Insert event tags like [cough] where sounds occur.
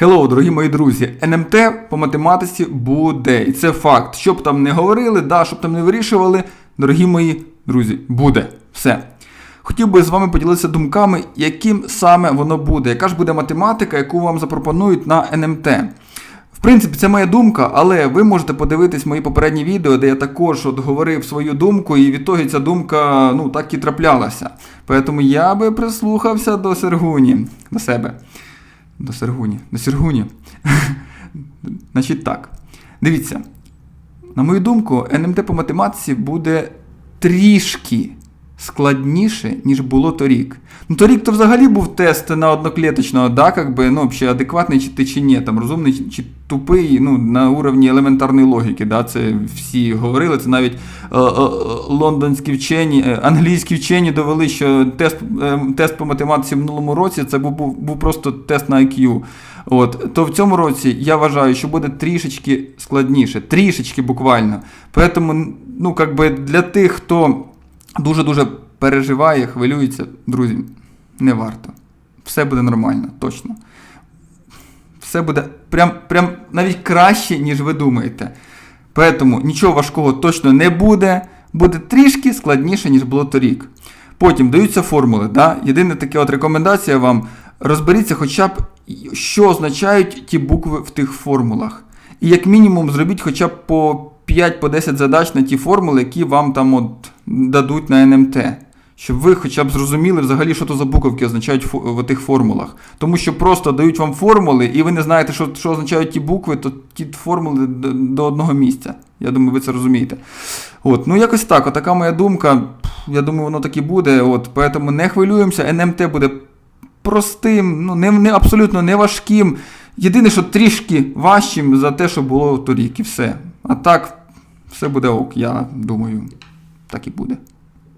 Hello, дорогі мої друзі. НМТ по математиці буде. І це факт. Щоб там не говорили, да, щоб там не вирішували, дорогі мої друзі, буде. Все. Хотів би з вами поділитися думками, яким саме воно буде, яка ж буде математика, яку вам запропонують на НМТ. В принципі, це моя думка, але ви можете подивитись мої попередні відео, де я також от говорив свою думку, і відтоді ця думка ну, так і траплялася. Тому я би прислухався до Сергуні, до себе. До Сергуні, до Сергуні. [laughs] Значить так. Дивіться, на мою думку, НМТ по математиці буде трішки складніше, ніж було торік. Ну, торік то взагалі був тест на одноклеточного, да, как би, ну, взагалі адекватний чи ти чи ні, там розумний чи- чи тупий, ну, на уровні елементарної логіки. Да, це всі говорили, це навіть е, е, лондонські вчені, е, англійські вчені довели, що тест, е, тест по математиці в минулому році це був, був, був просто тест на IQ. От, то в цьому році я вважаю, що буде трішечки складніше, трішечки буквально. Поэтому, ну, как би для тих, хто дуже-дуже переживає, хвилюється, друзі, не варто. Все буде нормально, точно. Все буде прям, прям навіть краще, ніж ви думаєте. Поэтому нічого важкого точно не буде. Буде трішки складніше, ніж було торік. Потім даються формули. Да? Єдина така от рекомендація вам розберіться хоча б, що означають ті букви в тих формулах. І як мінімум зробіть хоча б по 5-10 задач на ті формули, які вам там от дадуть на НМТ. Щоб ви хоча б зрозуміли взагалі, що то за буковки означають в тих формулах. Тому що просто дають вам формули, і ви не знаєте, що, що означають ті букви, то ті формули до, одного місця. Я думаю, ви це розумієте. От, ну якось так, отака моя думка. Я думаю, воно так і буде. От, поэтому не хвилюємося, НМТ буде простим, ну не, не абсолютно не важким. Єдине, що трішки важчим за те, що було торік, і все. А так, все буде ок, я думаю, так і буде.